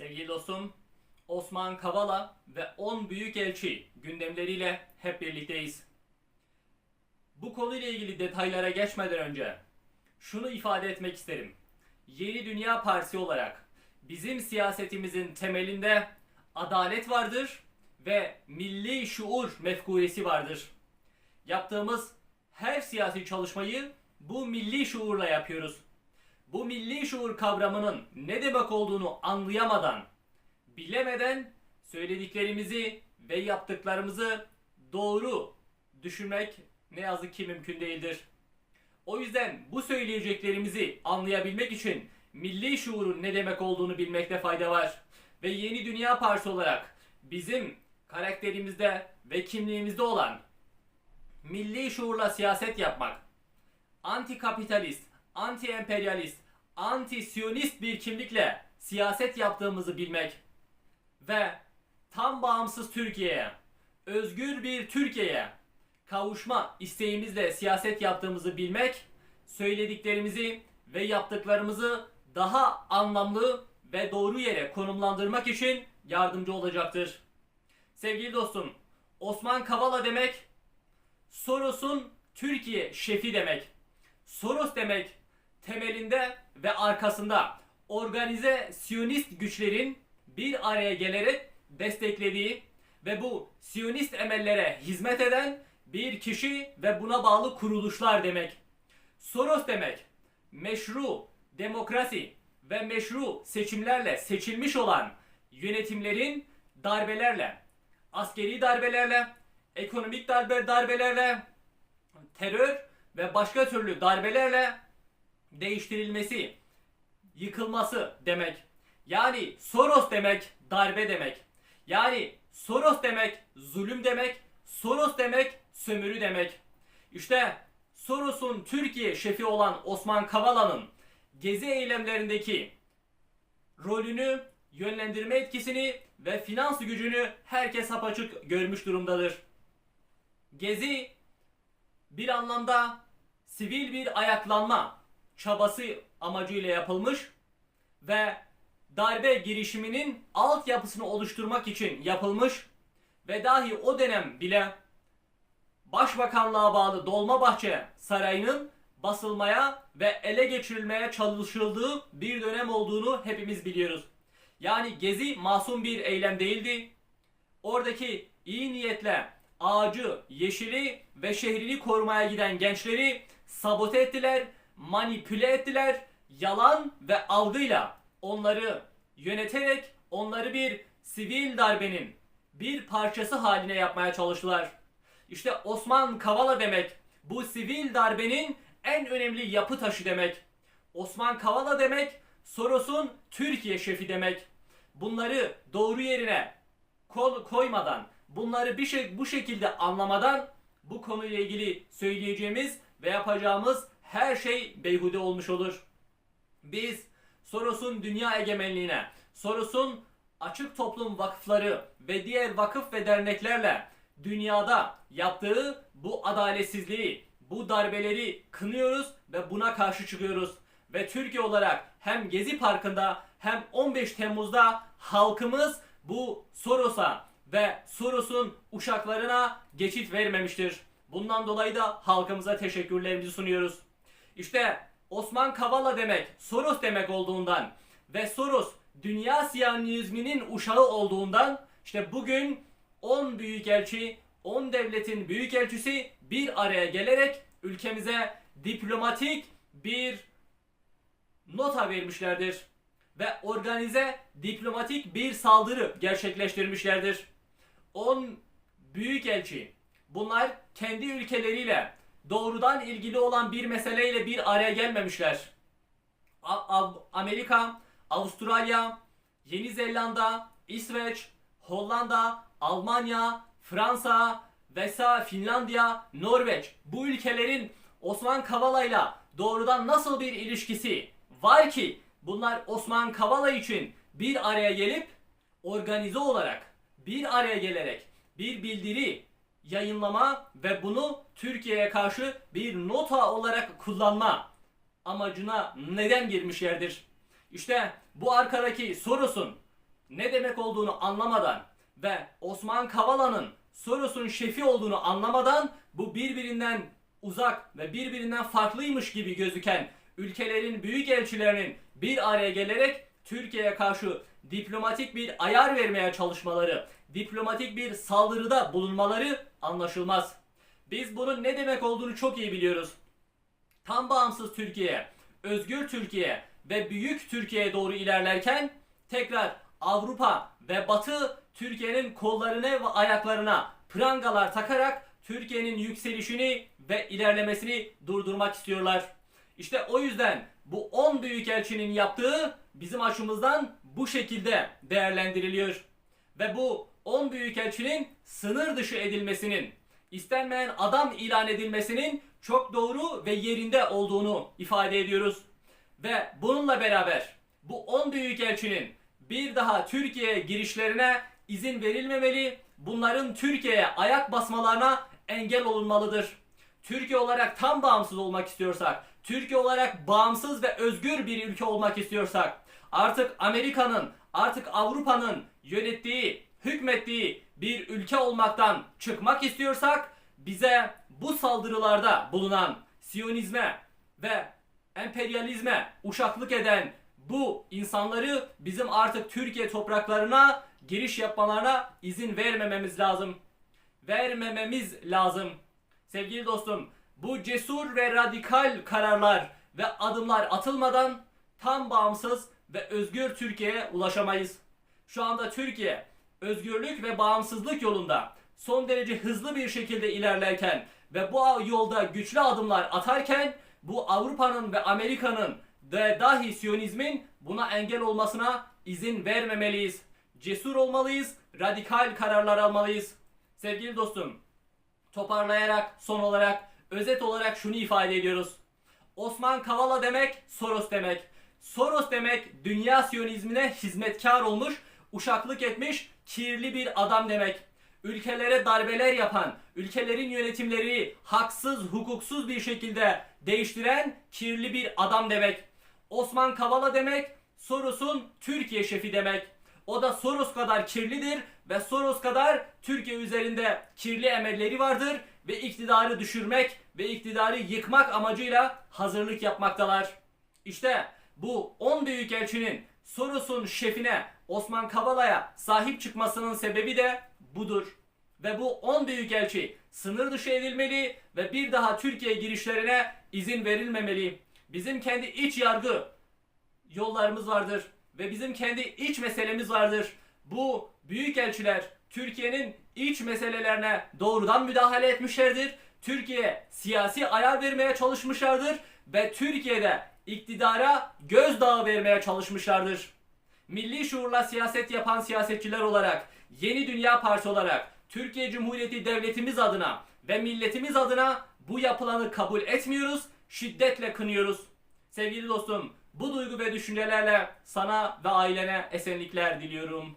Sevgili dostum, Osman Kavala ve 10 Büyükelçi gündemleriyle hep birlikteyiz. Bu konuyla ilgili detaylara geçmeden önce şunu ifade etmek isterim. Yeni Dünya Partisi olarak bizim siyasetimizin temelinde adalet vardır ve milli şuur mefkuresi vardır. Yaptığımız her siyasi çalışmayı bu milli şuurla yapıyoruz. Bu milli şuur kavramının ne demek olduğunu anlayamadan, bilemeden söylediklerimizi ve yaptıklarımızı doğru düşünmek ne yazık ki mümkün değildir. O yüzden bu söyleyeceklerimizi anlayabilmek için milli şuurun ne demek olduğunu bilmekte fayda var. Ve Yeni Dünya Partisi olarak bizim karakterimizde ve kimliğimizde olan milli şuurla siyaset yapmak, anti kapitalist, anti emperyalist, anti siyonist bir kimlikle siyaset yaptığımızı bilmek ve tam bağımsız Türkiye'ye, özgür bir Türkiye'ye kavuşma isteğimizle siyaset yaptığımızı bilmek, söylediklerimizi ve yaptıklarımızı daha anlamlı ve doğru yere konumlandırmak için yardımcı olacaktır. Sevgili dostum, Osman Kavala demek Soros'un Türkiye şefi demek. Soros demek temelinde ve arkasında organize siyonist güçlerin bir araya gelerek desteklediği ve bu siyonist emellere hizmet eden bir kişi ve buna bağlı kuruluşlar demek. Soros demek meşru demokrasi ve meşru seçimlerle seçilmiş olan yönetimlerin darbelerle, askeri darbelerle, ekonomik darbe darbelerle, terör ve başka türlü darbelerle değiştirilmesi, yıkılması demek. Yani Soros demek darbe demek. Yani Soros demek zulüm demek. Soros demek sömürü demek. İşte Soros'un Türkiye şefi olan Osman Kavala'nın gezi eylemlerindeki rolünü, yönlendirme etkisini ve finans gücünü herkes apaçık görmüş durumdadır. Gezi bir anlamda sivil bir ayaklanma çabası amacıyla yapılmış ve darbe girişiminin altyapısını oluşturmak için yapılmış ve dahi o dönem bile Başbakanlığa bağlı Dolmabahçe Sarayı'nın basılmaya ve ele geçirilmeye çalışıldığı bir dönem olduğunu hepimiz biliyoruz. Yani Gezi masum bir eylem değildi. Oradaki iyi niyetle ağacı, yeşili ve şehrini korumaya giden gençleri sabote ettiler, manipüle ettiler, yalan ve algıyla onları yöneterek onları bir sivil darbenin bir parçası haline yapmaya çalıştılar. İşte Osman Kavala demek bu sivil darbenin en önemli yapı taşı demek. Osman Kavala demek Soros'un Türkiye şefi demek. Bunları doğru yerine kol koymadan, bunları bir şey bu şekilde anlamadan bu konuyla ilgili söyleyeceğimiz ve yapacağımız her şey beyhude olmuş olur. Biz Soros'un dünya egemenliğine, Soros'un açık toplum vakıfları ve diğer vakıf ve derneklerle dünyada yaptığı bu adaletsizliği, bu darbeleri kınıyoruz ve buna karşı çıkıyoruz. Ve Türkiye olarak hem Gezi Parkı'nda hem 15 Temmuz'da halkımız bu Soros'a ve Soros'un uşaklarına geçit vermemiştir. Bundan dolayı da halkımıza teşekkürlerimizi sunuyoruz. İşte Osman Kavala demek Soros demek olduğundan ve Soros dünya siyonizminin uşağı olduğundan işte bugün 10 büyükelçi, 10 devletin büyükelçisi bir araya gelerek ülkemize diplomatik bir nota vermişlerdir ve organize diplomatik bir saldırı gerçekleştirmişlerdir. 10 büyükelçi bunlar kendi ülkeleriyle doğrudan ilgili olan bir meseleyle bir araya gelmemişler. Amerika, Avustralya, Yeni Zelanda, İsveç, Hollanda, Almanya, Fransa, Vesa, Finlandiya, Norveç. Bu ülkelerin Osman Kavala'yla doğrudan nasıl bir ilişkisi var ki? Bunlar Osman Kavala için bir araya gelip organize olarak bir araya gelerek bir bildiri yayınlama ve bunu Türkiye'ye karşı bir nota olarak kullanma amacına neden girmişlerdir? İşte bu arkadaki Soros'un ne demek olduğunu anlamadan ve Osman Kavala'nın Soros'un şefi olduğunu anlamadan bu birbirinden uzak ve birbirinden farklıymış gibi gözüken ülkelerin büyük elçilerinin bir araya gelerek Türkiye'ye karşı diplomatik bir ayar vermeye çalışmaları, diplomatik bir saldırıda bulunmaları anlaşılmaz. Biz bunun ne demek olduğunu çok iyi biliyoruz. Tam bağımsız Türkiye, özgür Türkiye ve büyük Türkiye'ye doğru ilerlerken tekrar Avrupa ve Batı Türkiye'nin kollarına ve ayaklarına prangalar takarak Türkiye'nin yükselişini ve ilerlemesini durdurmak istiyorlar. İşte o yüzden bu 10 büyükelçinin yaptığı bizim açımızdan bu şekilde değerlendiriliyor. Ve bu 10 büyükelçinin sınır dışı edilmesinin, istenmeyen adam ilan edilmesinin çok doğru ve yerinde olduğunu ifade ediyoruz. Ve bununla beraber bu 10 büyükelçinin bir daha Türkiye'ye girişlerine izin verilmemeli, bunların Türkiye'ye ayak basmalarına engel olunmalıdır. Türkiye olarak tam bağımsız olmak istiyorsak, Türkiye olarak bağımsız ve özgür bir ülke olmak istiyorsak, artık Amerika'nın, artık Avrupa'nın yönettiği, hükmettiği bir ülke olmaktan çıkmak istiyorsak, bize bu saldırılarda bulunan Siyonizme ve emperyalizme uşaklık eden bu insanları bizim artık Türkiye topraklarına giriş yapmalarına izin vermememiz lazım. Vermememiz lazım. Sevgili dostum, bu cesur ve radikal kararlar ve adımlar atılmadan tam bağımsız ve özgür Türkiye'ye ulaşamayız. Şu anda Türkiye özgürlük ve bağımsızlık yolunda son derece hızlı bir şekilde ilerlerken ve bu yolda güçlü adımlar atarken bu Avrupa'nın ve Amerika'nın ve dahi Siyonizmin buna engel olmasına izin vermemeliyiz. Cesur olmalıyız, radikal kararlar almalıyız. Sevgili dostum, toparlayarak son olarak özet olarak şunu ifade ediyoruz. Osman Kavala demek Soros demek. Soros demek dünya siyonizmine hizmetkar olmuş, uşaklık etmiş kirli bir adam demek. Ülkelere darbeler yapan, ülkelerin yönetimleri haksız, hukuksuz bir şekilde değiştiren kirli bir adam demek. Osman Kavala demek Soros'un Türkiye şefi demek. O da Soros kadar kirlidir ve Soros kadar Türkiye üzerinde kirli emelleri vardır ve iktidarı düşürmek ve iktidarı yıkmak amacıyla hazırlık yapmaktalar. İşte bu 10 büyükelçinin Soros'un şefine Osman Kavala'ya sahip çıkmasının sebebi de budur. Ve bu 10 büyükelçi sınır dışı edilmeli ve bir daha Türkiye girişlerine izin verilmemeli. Bizim kendi iç yargı yollarımız vardır ve bizim kendi iç meselemiz vardır. Bu büyükelçiler Türkiye'nin iç meselelerine doğrudan müdahale etmişlerdir. Türkiye siyasi ayar vermeye çalışmışlardır ve Türkiye'de iktidara gözdağı vermeye çalışmışlardır. Milli şuurla siyaset yapan siyasetçiler olarak, Yeni Dünya Partisi olarak, Türkiye Cumhuriyeti devletimiz adına ve milletimiz adına bu yapılanı kabul etmiyoruz, şiddetle kınıyoruz. Sevgili dostum, bu duygu ve düşüncelerle sana ve ailene esenlikler diliyorum.